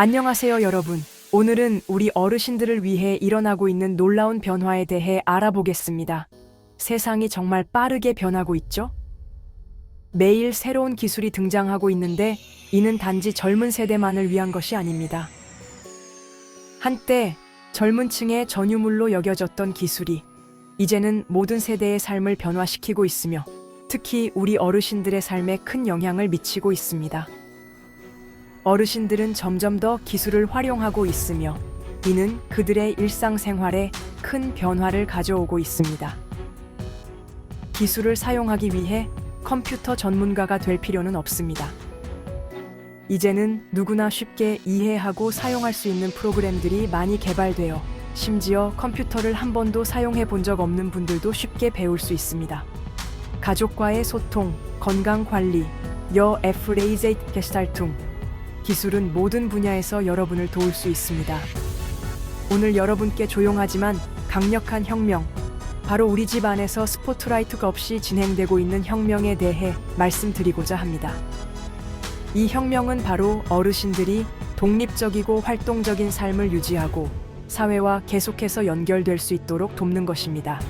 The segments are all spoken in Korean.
안녕하세요, 여러분. 오늘은 우리 어르신들을 위해 일어나고 있는 놀라운 변화에 대해 알아보겠습니다. 세상이 정말 빠르게 변하고 있죠? 매일 새로운 기술이 등장하고 있는데 이는 단지 젊은 세대만을 위한 것이 아닙니다. 한때 젊은 층의 전유물로 여겨졌던 기술이 이제는 모든 세대의 삶을 변화시키고 있으며 특히 우리 어르신들의 삶에 큰 영향을 미치고 있습니다. 어르신들은 점점 더 기술을 활용하고 있으며 이는 그들의 일상생활에 큰 변화를 가져오고 있습니다. 기술을 사용하기 위해 컴퓨터 전문가가 될 필요는 없습니다. 이제는 누구나 쉽게 이해하고 사용할 수 있는 프로그램들이 많이 개발되어 심지어 컴퓨터를 한 번도 사용해 본 적 없는 분들도 쉽게 배울 수 있습니다. 가족과의 소통, 건강 관리, 여 에프레이제이트 게스탈퉁 기술은 모든 분야에서 여러분을 도울 수 있습니다. 오늘 여러분께 조용하지만 강력한 혁명, 바로 우리 집 안에서 스포트라이트가 없이 진행되고 있는 혁명에 대해 말씀드리고자 합니다. 이 혁명은 바로 어르신들이 독립적이고 활동적인 삶을 유지하고 사회와 계속해서 연결될 수 있도록 돕는 것입니다.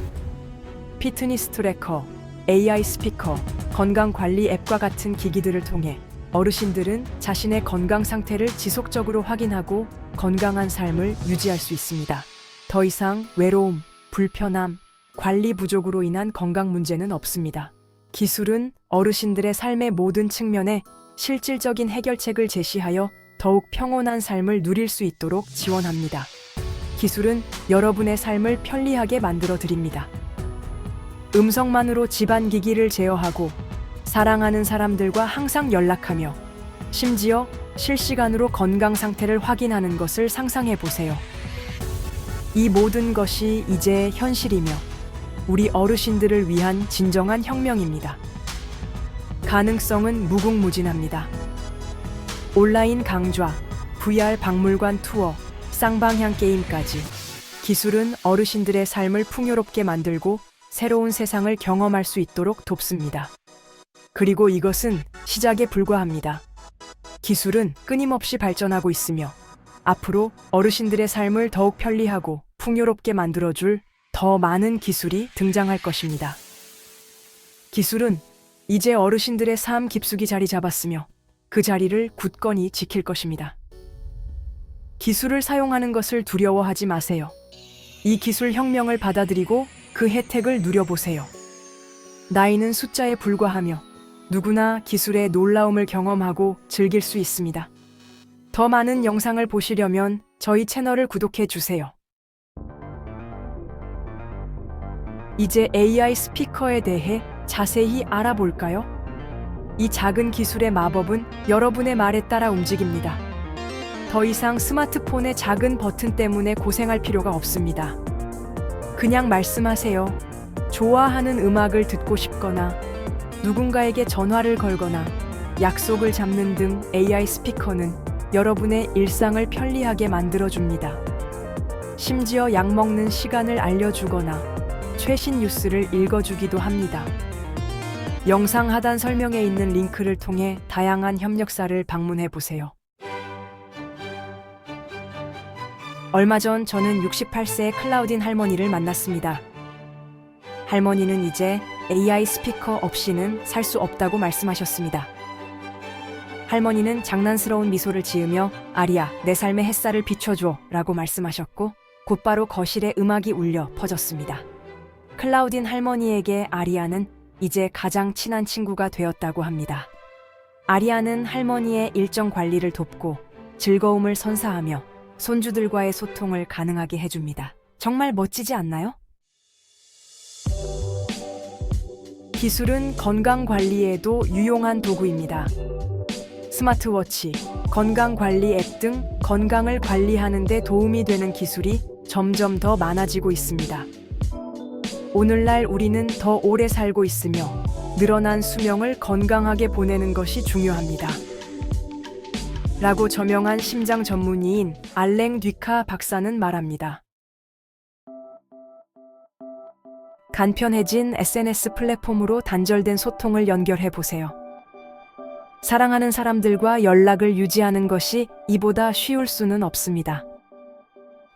피트니스 트래커, AI 스피커, 건강 관리 앱과 같은 기기들을 통해 어르신들은 자신의 건강 상태를 지속적으로 확인하고 건강한 삶을 유지할 수 있습니다. 더 이상 외로움, 불편함, 관리 부족으로 인한 건강 문제는 없습니다. 기술은 어르신들의 삶의 모든 측면에 실질적인 해결책을 제시하여 더욱 평온한 삶을 누릴 수 있도록 지원합니다. 기술은 여러분의 삶을 편리하게 만들어 드립니다. 음성만으로 집안 기기를 제어하고 사랑하는 사람들과 항상 연락하며 심지어 실시간으로 건강 상태를 확인하는 것을 상상해 보세요. 이 모든 것이 이제 현실이며 우리 어르신들을 위한 진정한 혁명입니다. 가능성은 무궁무진합니다. 온라인 강좌, VR 박물관 투어, 쌍방향 게임까지 기술은 어르신들의 삶을 풍요롭게 만들고 새로운 세상을 경험할 수 있도록 돕습니다. 그리고 이것은 시작에 불과합니다. 기술은 끊임없이 발전하고 있으며 앞으로 어르신들의 삶을 더욱 편리하고 풍요롭게 만들어줄 더 많은 기술이 등장할 것입니다. 기술은 이제 어르신들의 삶 깊숙이 자리 잡았으며 그 자리를 굳건히 지킬 것입니다. 기술을 사용하는 것을 두려워하지 마세요. 이 기술 혁명을 받아들이고 그 혜택을 누려보세요. 나이는 숫자에 불과하며 누구나 기술의 놀라움을 경험하고 즐길 수 있습니다. 더 많은 영상을 보시려면 저희 채널을 구독해 주세요. 이제 AI 스피커에 대해 자세히 알아볼까요? 이 작은 기술의 마법은 여러분의 말에 따라 움직입니다. 더 이상 스마트폰의 작은 버튼 때문에 고생할 필요가 없습니다. 그냥 말씀하세요. 좋아하는 음악을 듣고 싶거나 누군가에게 전화를 걸거나 약속을 잡는 등 AI 스피커는 여러분의 일상을 편리하게 만들어줍니다. 심지어 약 먹는 시간을 알려주거나 최신 뉴스를 읽어주기도 합니다. 영상 하단 설명에 있는 링크를 통해 다양한 협력사를 방문해 보세요. 얼마 전 저는 68세의 클라우딘 할머니를 만났습니다. 할머니는 이제 AI 스피커 없이는 살 수 없다고 말씀하셨습니다. 할머니는 장난스러운 미소를 지으며 아리야, 내 삶의 햇살을 비춰줘 라고 말씀하셨고 곧바로 거실에 음악이 울려 퍼졌습니다. 클라우딘 할머니에게 아리아는 이제 가장 친한 친구가 되었다고 합니다. 아리아는 할머니의 일정 관리를 돕고 즐거움을 선사하며 손주들과의 소통을 가능하게 해줍니다. 정말 멋지지 않나요? 기술은 건강 관리에도 유용한 도구입니다. 스마트워치, 건강 관리 앱 등 건강을 관리하는 데 도움이 되는 기술이 점점 더 많아지고 있습니다. 오늘날 우리는 더 오래 살고 있으며 늘어난 수명을 건강하게 보내는 것이 중요합니다. 라고 저명한 심장 전문의인 알랭 뒤카 박사는 말합니다. 간편해진 SNS 플랫폼으로 단절된 소통을 연결해 보세요. 사랑하는 사람들과 연락을 유지하는 것이 이보다 쉬울 수는 없습니다.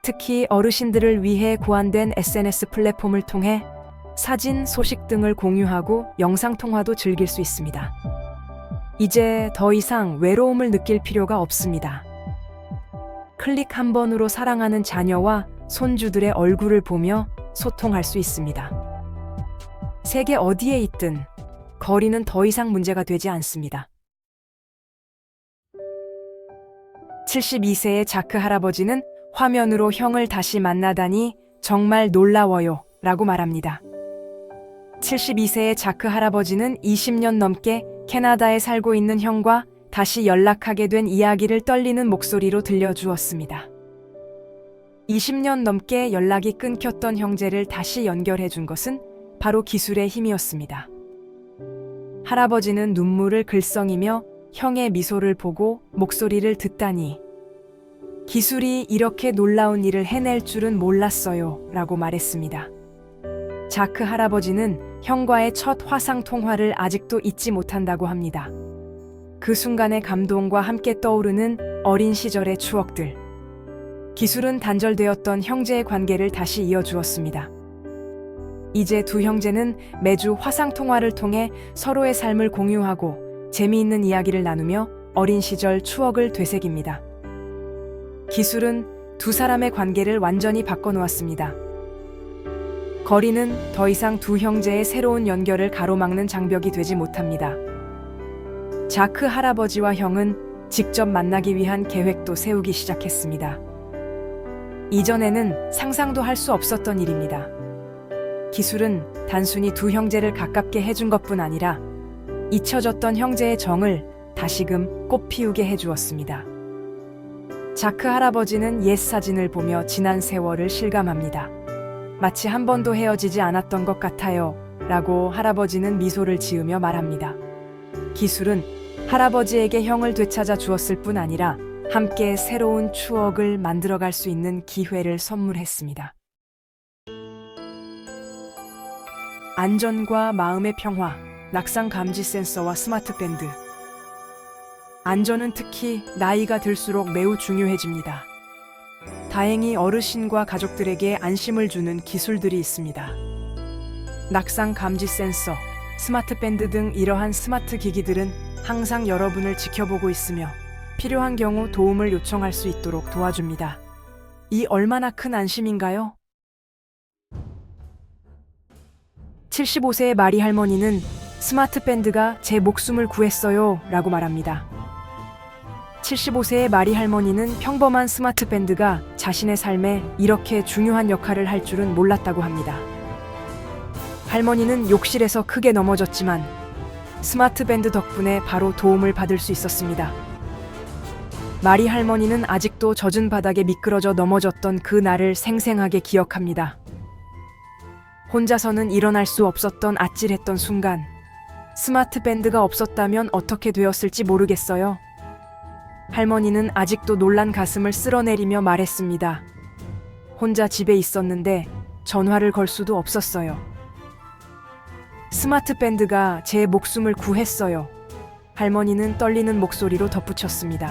특히 어르신들을 위해 고안된 SNS 플랫폼을 통해 사진, 소식 등을 공유하고 영상통화도 즐길 수 있습니다. 이제 더 이상 외로움을 느낄 필요가 없습니다. 클릭 한 번으로 사랑하는 자녀와 손주들의 얼굴을 보며 소통할 수 있습니다. 세계 어디에 있든 거리는 더 이상 문제가 되지 않습니다. 72세의 자크 할아버지는 화면으로 형을 다시 만나다니 정말 놀라워요 라고 말합니다. 72세의 자크 할아버지는 20년 넘게 캐나다에 살고 있는 형과 다시 연락하게 된 이야기를 떨리는 목소리로 들려주었습니다. 20년 넘게 연락이 끊겼던 형제를 다시 연결해 준 것은 바로 기술의 힘이었습니다. 할아버지는 눈물을 글썽이며 형의 미소를 보고 목소리를 듣다니 기술이 이렇게 놀라운 일을 해낼 줄은 몰랐어요 라고 말했습니다. 자크 할아버지는 형과의 첫 화상 통화를 아직도 잊지 못한다고 합니다. 그 순간의 감동과 함께 떠오르는 어린 시절의 추억들. 기술은 단절되었던 형제의 관계를 다시 이어주었습니다. 이제 두 형제는 매주 화상 통화를 통해 서로의 삶을 공유하고 재미있는 이야기를 나누며 어린 시절 추억을 되새깁니다. 기술은 두 사람의 관계를 완전히 바꿔놓았습니다. 거리는 더 이상 두 형제의 새로운 연결을 가로막는 장벽이 되지 못합니다. 자크 할아버지와 형은 직접 만나기 위한 계획도 세우기 시작했습니다. 이전에는 상상도 할 수 없었던 일입니다. 기술은 단순히 두 형제를 가깝게 해준 것뿐 아니라 잊혀졌던 형제의 정을 다시금 꽃피우게 해주었습니다. 자크 할아버지는 옛 사진을 보며 지난 세월을 실감합니다. 마치 한 번도 헤어지지 않았던 것 같아요. 라고 할아버지는 미소를 지으며 말합니다. 기술은 할아버지에게 형을 되찾아 주었을 뿐 아니라 함께 새로운 추억을 만들어갈 수 있는 기회를 선물했습니다. 안전과 마음의 평화, 낙상 감지 센서와 스마트 밴드. 안전은 특히 나이가 들수록 매우 중요해집니다. 다행히 어르신과 가족들에게 안심을 주는 기술들이 있습니다. 낙상 감지 센서, 스마트 밴드 등 이러한 스마트 기기들은 항상 여러분을 지켜보고 있으며 필요한 경우 도움을 요청할 수 있도록 도와줍니다. 이 얼마나 큰 안심인가요? 75세의 마리 할머니는 스마트 밴드가 제 목숨을 구했어요 라고 말합니다. 75세의 마리 할머니는 평범한 스마트 밴드가 자신의 삶에 이렇게 중요한 역할을 할 줄은 몰랐다고 합니다. 할머니는 욕실에서 크게 넘어졌지만 스마트 밴드 덕분에 바로 도움을 받을 수 있었습니다. 마리 할머니는 아직도 젖은 바닥에 미끄러져 넘어졌던 그 날을 생생하게 기억합니다. 혼자서는 일어날 수 없었던 아찔했던 순간, 스마트 밴드가 없었다면 어떻게 되었을지 모르겠어요. 할머니는 아직도 놀란 가슴을 쓸어내리며 말했습니다. 혼자 집에 있었는데 전화를 걸 수도 없었어요. 스마트 밴드가 제 목숨을 구했어요. 할머니는 떨리는 목소리로 덧붙였습니다.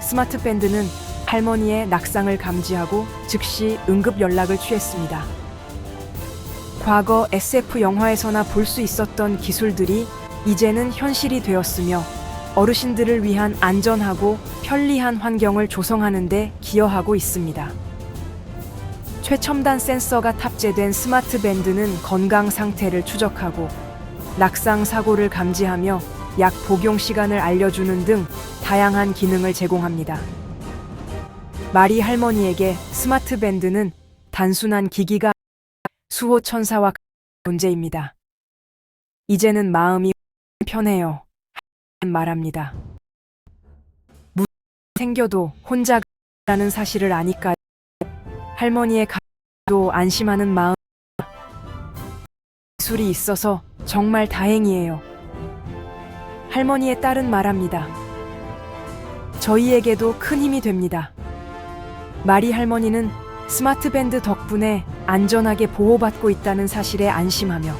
스마트 밴드는 할머니의 낙상을 감지하고 즉시 응급 연락을 취했습니다. 과거 SF 영화에서나 볼 수 있었던 기술들이 이제는 현실이 되었으며 어르신들을 위한 안전하고 편리한 환경을 조성하는 데 기여하고 있습니다. 최첨단 센서가 탑재된 스마트 밴드는 건강 상태를 추적하고 낙상 사고를 감지하며 약 복용 시간을 알려주는 등 다양한 기능을 제공합니다. 마리 할머니에게 스마트 밴드는 단순한 기기가 수호 천사와 존재입니다. 이제는 마음이 편해요. 말합니다. 무 생겨도 혼자라는 사실을 아니까 할머니의 가도 안심하는 마음 기술이 있어서 정말 다행이에요. 할머니의 딸은 말합니다. 저희에게도 큰 힘이 됩니다. 마리 할머니는 스마트 밴드 덕분에 안전하게 보호받고 있다는 사실에 안심하며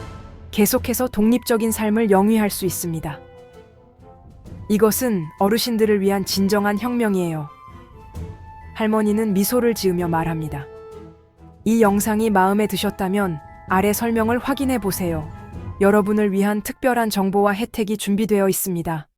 계속해서 독립적인 삶을 영위할 수 있습니다. 이것은 어르신들을 위한 진정한 혁명이에요. 할머니는 미소를 지으며 말합니다. 이 영상이 마음에 드셨다면 아래 설명을 확인해 보세요. 여러분을 위한 특별한 정보와 혜택이 준비되어 있습니다.